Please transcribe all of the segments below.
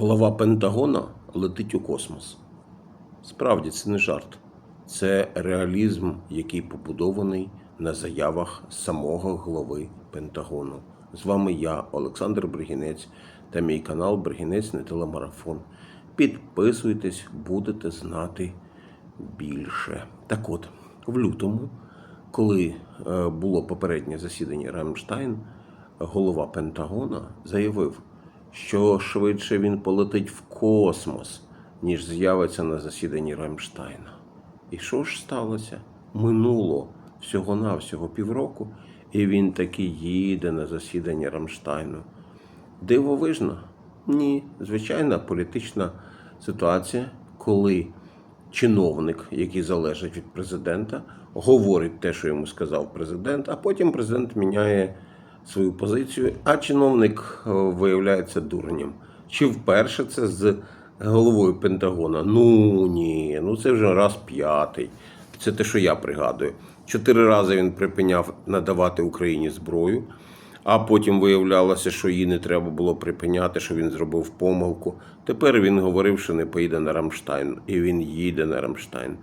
Голова Пентагона летить у космос. Справді, це не жарт. Це реалізм, який побудований на заявах самого голови Пентагону. З вами я, Олександр Бригінець, та мій канал Бригінець не телемарафон. Підписуйтесь, будете знати більше. Так от, в лютому, коли е, було попереднє засідання Рамштайн, голова Пентагона заявив, що швидше він полетить в космос, ніж з'явиться на засіданні Рамштайна. І що ж сталося? Минуло всього-навсього півроку, і він таки їде на засідання Рамштайну. Дивовижно? Ні. Звичайна політична ситуація, коли чиновник, який залежить від президента, говорить те, що йому сказав президент, а потім президент міняє свою позицію, а чиновник е, виявляється дурнем. Чи вперше це з головою Пентагона? Ну ні, ну це вже раз п'ятий. Це те, що я пригадую. Чотири рази він припиняв надавати Україні зброю, а потім виявлялося, що її не треба було припиняти, що він зробив помилку. Тепер він говорив, що не поїде на Рамштайн, і він їде на Рамштайн.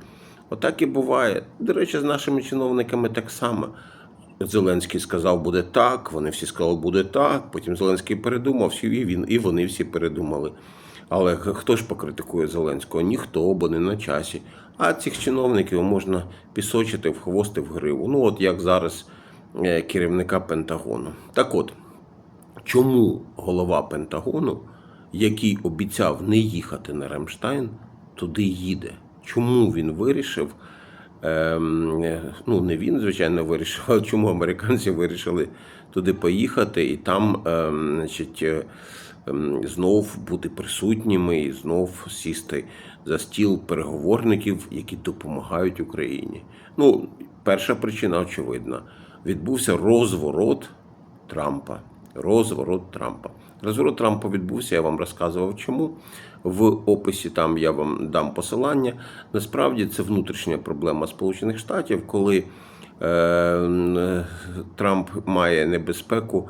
Отак і буває. До речі, з нашими чиновниками так само. Зеленський сказав, буде так. Вони всі сказали, буде так. Потім Зеленський передумав, і він, і вони всі передумали. Але хто ж покритикує Зеленського? Ніхто, бо не на часі. А цих чиновників можна пісочити в хвост і в гриву. Ну, от як зараз е, керівника Пентагону. Так от, чому голова Пентагону, який обіцяв не їхати на Рамштайн, туди їде? Чому він вирішив? Ем, ну, не він, звичайно, вирішив, а чому американці вирішили туди поїхати і там, ем, значить, ем, знов бути присутніми і знов сісти за стіл переговорників, які допомагають Україні. Ну, перша причина очевидна: відбувся розворот Трампа. Розворот Трампа. Розворот Трампа відбувся, я вам розказував чому. В описі там я вам дам посилання. Насправді це внутрішня проблема Сполучених Штатів, коли е, Трамп має небезпеку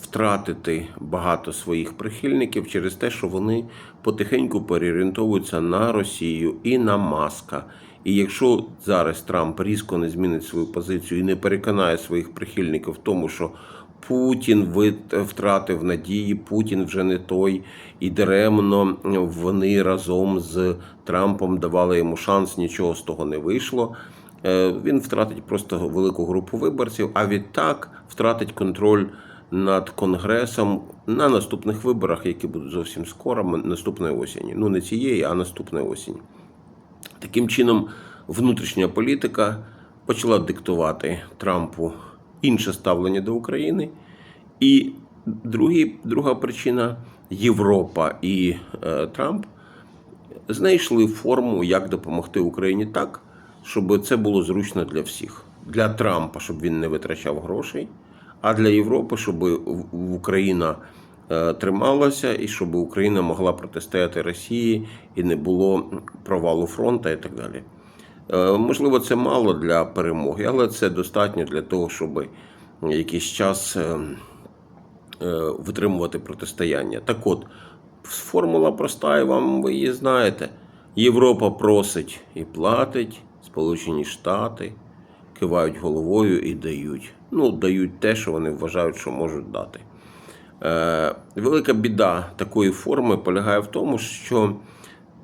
втратити багато своїх прихильників через те, що вони потихеньку переорієнтовуються на Росію і на Маска. І якщо зараз Трамп різко не змінить свою позицію і не переконає своїх прихильників в тому, що Путін втратив надії, Путін вже не той, і даремно вони разом з Трампом давали йому шанс, нічого з того не вийшло. Е, Він втратить просто велику групу виборців, а відтак втратить контроль над конгресом на наступних виборах, які будуть зовсім скоро, наступної осені. Ну не цієї, а наступної осені. Таким чином, внутрішня політика почала диктувати Трампу інше ставлення до України. І другі, друга причина Європа і е, Трамп знайшли форму, як допомогти Україні так, щоб це було зручно для всіх. Для Трампа, щоб він не витрачав грошей, а для Європи, щоб Україна е, трималася і щоб Україна могла протистояти Росії і не було провалу фронту і так далі. Е, Можливо, це мало для перемоги, але це достатньо для того, щоб якийсь час е, е, витримувати протистояння. Так от, формула проста, і вам ви її знаєте. Європа просить і платить, Сполучені Штати кивають головою і дають. Ну, дають те, що вони вважають, що можуть дати. Велика біда такої форми полягає в тому, що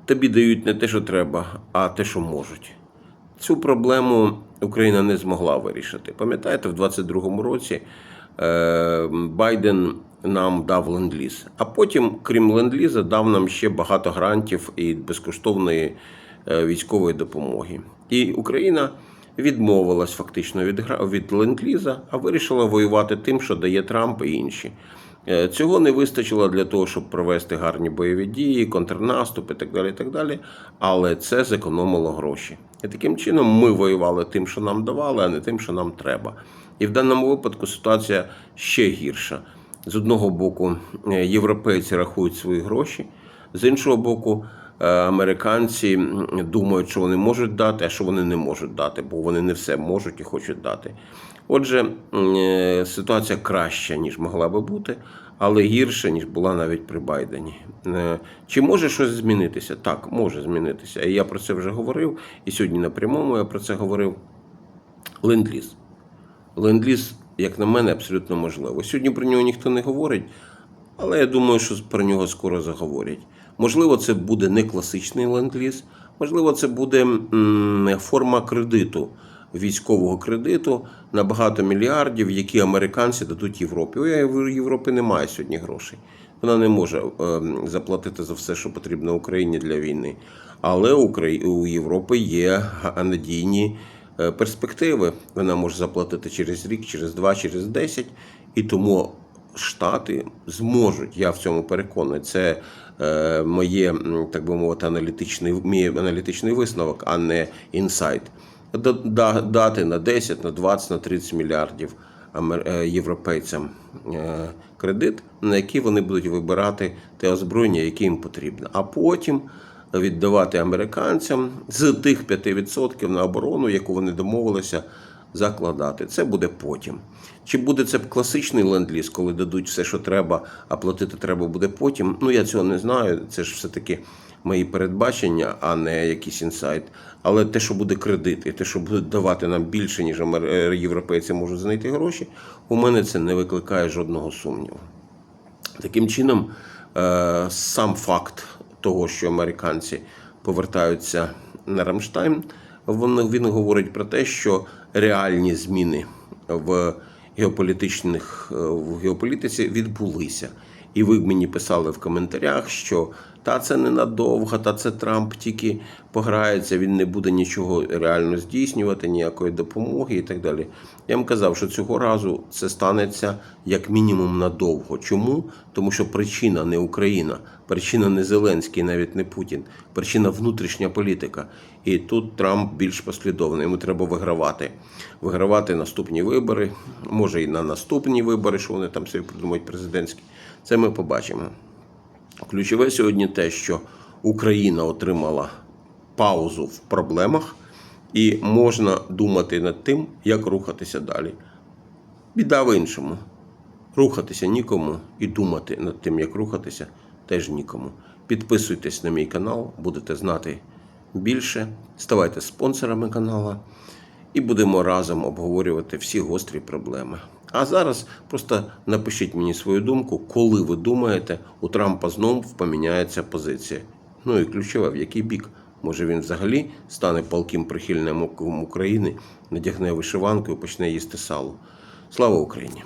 тобі дають не те, що треба, а те, що можуть. Цю проблему Україна не змогла вирішити. Пам'ятаєте, в 22-му році е, Байден нам дав ленд-ліз, а потім, крім ленд-ліза, дав нам ще багато грантів і безкоштовної е, військової допомоги. І Україна відмовилась фактично від, від ленд-ліза, а вирішила воювати тим, що дає Трамп і інші. Е, Цього не вистачило для того, щоб провести гарні бойові дії, контрнаступ і так далі. Так далі. Але це зекономило гроші. І таким чином ми воювали тим, що нам давали, а не тим, що нам треба. І в даному випадку ситуація ще гірша. З одного боку, е, європейці рахують свої гроші, з іншого боку, е, американці думають, що вони можуть дати, а що вони не можуть дати, бо вони не все можуть і хочуть дати. Отже, е, ситуація краща, ніж могла би бути, але гірша, ніж була навіть при Байдені. Е, Чи може щось змінитися? Так, може змінитися. І я про це вже говорив, і сьогодні на прямому я про це говорив. Ленд-ліз. Ленд-ліз, як на мене, абсолютно можливо. Сьогодні про нього ніхто не говорить, але я думаю, що про нього скоро заговорять. Можливо, це буде не класичний ленд-ліз, можливо, це буде форма кредиту, військового кредиту на багато мільярдів, які американці дадуть Європі. У Європи немає сьогодні грошей. Вона не може ем, заплатити за все, що потрібно Україні для війни. Але у Європи є надійні е, перспективи. Вона може заплатити через рік, через два, через десять. І тому Штати зможуть, я в цьому переконаний. Це е, моє, так би мовити, аналітичний, мій аналітичний висновок, а не інсайт. Да- да- Дати на 10, на 20, на 30 мільярдів е, європейцям е, кредит, на який вони будуть вибирати те озброєння, яке їм потрібно. А потім віддавати американцям з тих 5% на оборону, яку вони домовилися закладати. Це буде потім. Чи буде це класичний ленд-ліз, коли дадуть все, що треба, а платити треба буде потім? Ну я цього не знаю. Це ж все-таки мої передбачення, а не якийсь інсайт. Але те, що буде кредит, і те, що будуть давати нам більше, ніж е, європейці можуть знайти гроші, у мене це не викликає жодного сумніву. Таким чином, е, сам факт того, що американці повертаються на Рамштайн, він, говорить про те, що реальні зміни в геополітичних е, в геополітиці відбулися. І ви мені писали в коментарях, що та це ненадовго, та це Трамп тільки пограється, він не буде нічого реально здійснювати, ніякої допомоги і так далі. Я вам казав, що цього разу це станеться як мінімум надовго. Чому? Тому що причина не Україна, причина не Зеленський, навіть не Путін, причина внутрішня політика. І тут Трамп більш послідовний. Йому треба вигравати. Вигравати наступні вибори, може і на наступні вибори, що вони там собі придумають президентські. Це ми побачимо. Ключове сьогодні те, що Україна отримала паузу в проблемах, і можна думати над тим, як рухатися далі. Біда в іншому. Рухатися нікому і думати над тим, як рухатися, теж нікому. Підписуйтесь на мій канал, будете знати більше. Ставайте спонсорами каналу і будемо разом обговорювати всі гострі проблеми. А зараз просто напишіть мені свою думку, коли ви думаєте, у Трампа знову поміняється позиція. Ну і ключове, в який бік. Може він взагалі стане палким прихильником України, надягне вишиванку і почне їсти сало. Слава Україні!